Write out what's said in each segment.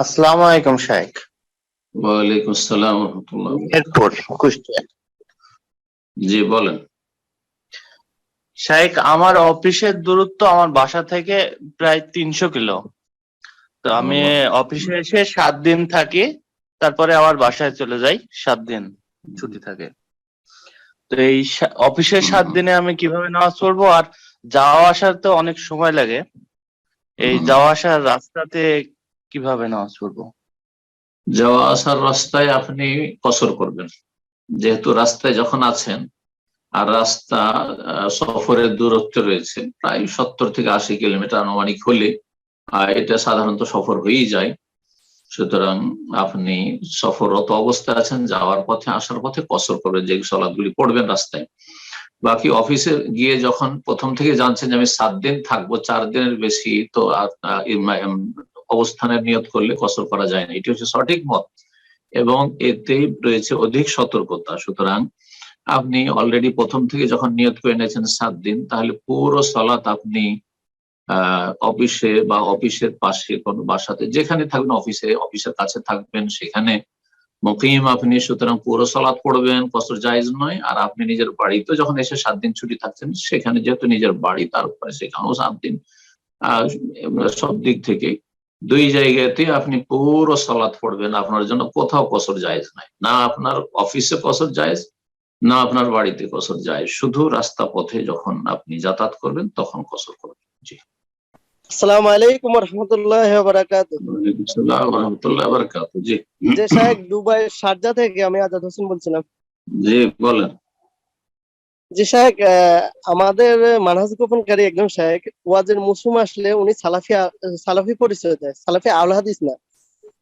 আসসালামু আলাইকুম শাইখ ওয়ালাইকুম আসসালাম রহমতুল্লাহ। এরপর কুষ্টিয়া। জি বলেন। শাইখ আমার অফিসের দূরত্ব আমার বাসা থেকে প্রায় তিনশো কিলো। তো আমি অফিসে এসে সাত দিন থাকি তারপরে আবার বাসায় চলে যাই সাত দিন ছুটি থাকে। তো এই অফিসের সাত দিনে আমি কীভাবে নামাজ পড়ব আর যাওয়া আসার তো অনেক সময় লাগে। এই যাওয়া আসার রাস্তাতে কীভাবে নামাজ পড়ব? যাওয়া আসার রাস্তায় আপনি কসর করবেন। যেহেতু রাস্তায় যখন আছেন, আর রাস্তা সফরের দূরত্ব রয়েছে, প্রায় সত্তর থেকে আশি কিলোমিটার আনুমানিক হলে এটা সাধারণত সফর হয়েই যায়। সুতরাং আপনি সফররত অবস্থায় আছেন, যাওয়ার পথে, আসার পথে কসর করবেন, যে সলাদগুলি পড়বেন রাস্তায়। বাকি অফিসে গিয়ে যখন প্রথম থেকে জানছেন যে আমি সাত দিন থাকব, চার দিনের বেশি তো অবস্থানের নিয়ত করলে কসর করা যায় না। এটি হচ্ছে সঠিক মত এবং এতে রয়েছে অধিক সতর্কতা। সুতরাং আপনি অলরেডি প্রথম থেকে যখন নিয়ত করে নিয়েছেন সাত দিন, তাহলে পুরো সলাৎ আপনি অফিসে বা অফিসের পাশে কোনো বাসাতে, যেখানে থাকবেন, অফিসে, অফিসের কাছে থাকবেন, সেখানে মুকিম আপনি, সুতরাং পুরো সলাৎ পড়বেন, কসর জায়েজ নয়। আর আপনি নিজের বাড়িতে যখন এসে সাত দিন ছুটি থাকছেন, সেখানে যেহেতু নিজের বাড়ি তারপরে সেখানেও সাত দিন সব দিক থেকে দুই জায়গাতে আপনি পুরো সলাৎ পড়বেন আপনার জন্য কোথাও কসর জায়েজ নাই। না আপনার অফিসে কসর জায়েজ না আপনার বাড়িতে কসর জায়েজ। শুধু রাস্তা পথে যখন আপনি যাতায়াত করবেন তখন কসর করবেন। জি। আসসালামু আলাইকুম রহমতুল্লাহ বারাকাতুহু। জি। দুবাই শারজা থেকে আমি আজাদ হোসেন বলছিলাম। জি বলেন। যে শাহেক আমাদের মানহাজ গোপনকারী একজন শাহেক ওয়াজের মুসুম আসলে উনি সালাফি সালাফি পরিচয় দেয়। সালাফি হাদিস না।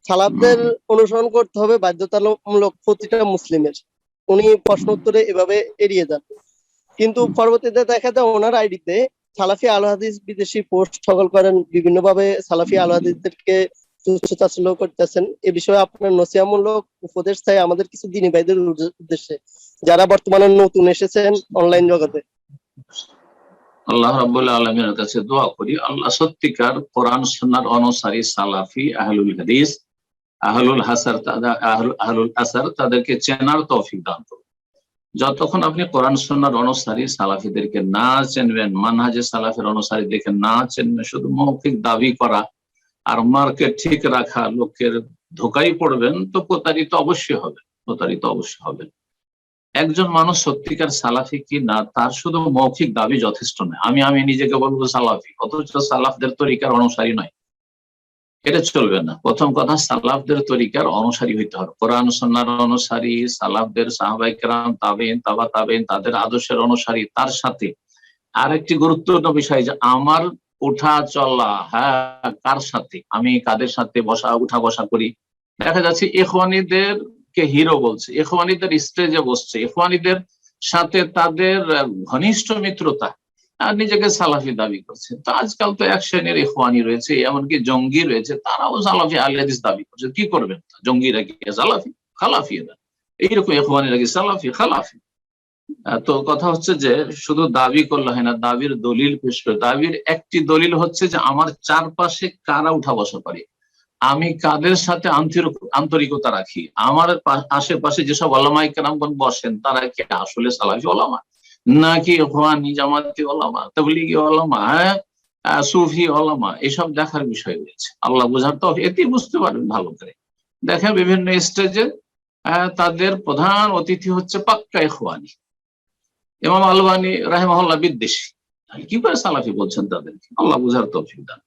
সালাফদের অনুসরণ করতে হবে বাধ্যতামূলক প্রতিটা মুসলিমের। উনি প্রশ্ন উত্তরে এভাবে এড়িয়ে যান। কিন্তু পরবর্তীতে দেখা যায় ওনার আইডিতে সালাফি আল হাদিস বিদেশি পোস্ট সকল করেন। বিভিন্ন ভাবে সালাফি আল হাদিসদেরকে তুচ্ছতাচ্ছিল্য করতেছেন। এ বিষয়ে আপনার নসিয়ামূলক উপদেশ চাই আমাদের কিছু দিনী ভাইদের উদ্দেশ্যে, যারা বর্তমানে নতুন এসেছেন অনলাইন জগতে। আল্লাহ রাব্বুল আলামিনের কাছে দোয়া করি, আল্লাহ সত্যিকার কোরআন সুন্নাহর অনুসারী সালাফি, আহলুল হাদিস, আহলুল হাসার আহলুল আসার তাদেরকে চেনার তৌফিক দান করুন। যতক্ষণ আপনি কোরআন সুন্নাহর অনুসারী সালাফিদেরকে না চেনবেন মানহাজে সালাফের অনুসারীদেরকে না চেনবেন, শুধু মৌখিক দাবি করা আর মার্কেট ঠিক রাখা লোকের ধোকাই পড়বেন, তো প্রতারিত অবশ্যই হবে, প্রতারিত অবশ্যই হবেন একজন মানুষ সত্যিকার সালাফি কি না, তার শুধু মৌখিক দাবি যথেষ্ট নয়। আমি আমি নিজেকে বলব সালাফি, অথচ সালাফদের তরিকার অনুসারী নয়। এটা চলবে না। প্রথম কথা, সালাফদের তরিকার অনুসারী হইতে হবে। কোরআন সন্ন্যার অনুসারী, সালাফদের সাহাবাইকরাম তাবেন তাবা তাবেন তাদের আদর্শের অনুসারী, তার সাথে আরেকটি গুরুত্বপূর্ণ বিষয় যে, আমার উঠা চলা হ্যাঁ কার সাথে? আমি কাদের সাথে বসা, উঠা বসা করি? দেখা যাচ্ছে ইখওয়ানিদের কে হিরো বলছে। ইখওয়ানিদের স্টেজে বসছে। ইখওয়ানিদের সাথে তাদের ঘনিষ্ঠ মিত্রতা, আর নিজেকে সালাফি দাবি করছে। তো আজকাল তো এক শ্রেণির ইখওয়ানি রয়েছে, এমনকি জঙ্গি রয়েছে, তারাও সালাফি আলিয়াদিস দাবি করছে। কি করবেন? জঙ্গিরা কি সালাফি? খালাফি এরা এইরকম ইখওয়ানিরা কি সালাফি? খালাফি। তো কথা হচ্ছে যে শুধু দাবি করলে হয় না, দাবির দলিল পেশ করে। দাবির একটি দলিল হচ্ছে যে আমার চারপাশে কারা উঠা বসা করে? আমি কাদের সাথে আন্তরিক- আন্তরিকতা রাখি? আমার আশেপাশে যেসব ওলামাই কেরামগণ বসেন, তারা কি আসলে সালাফি ওলামা? নাকি ওখানি জামাতি ওলামা, তবলিগি ওলামা হ্যাঁ? সুফি ওলামা, এসব দেখার বিষয় রয়েছে। আল্লাহ বোঝার তো এতেই বুঝতে পারবেন ভালো করে। দেখেন বিভিন্ন স্টেজে তাদের প্রধান অতিথি হচ্ছে পাক্কা ইখওয়ানি। ইমাম আলবানি রাহেমহল্লা বিদ্বেষী। কি করে সালাফি বলছেন তাদেরকে? আল্লাহ বুঝার তৌফিক দান।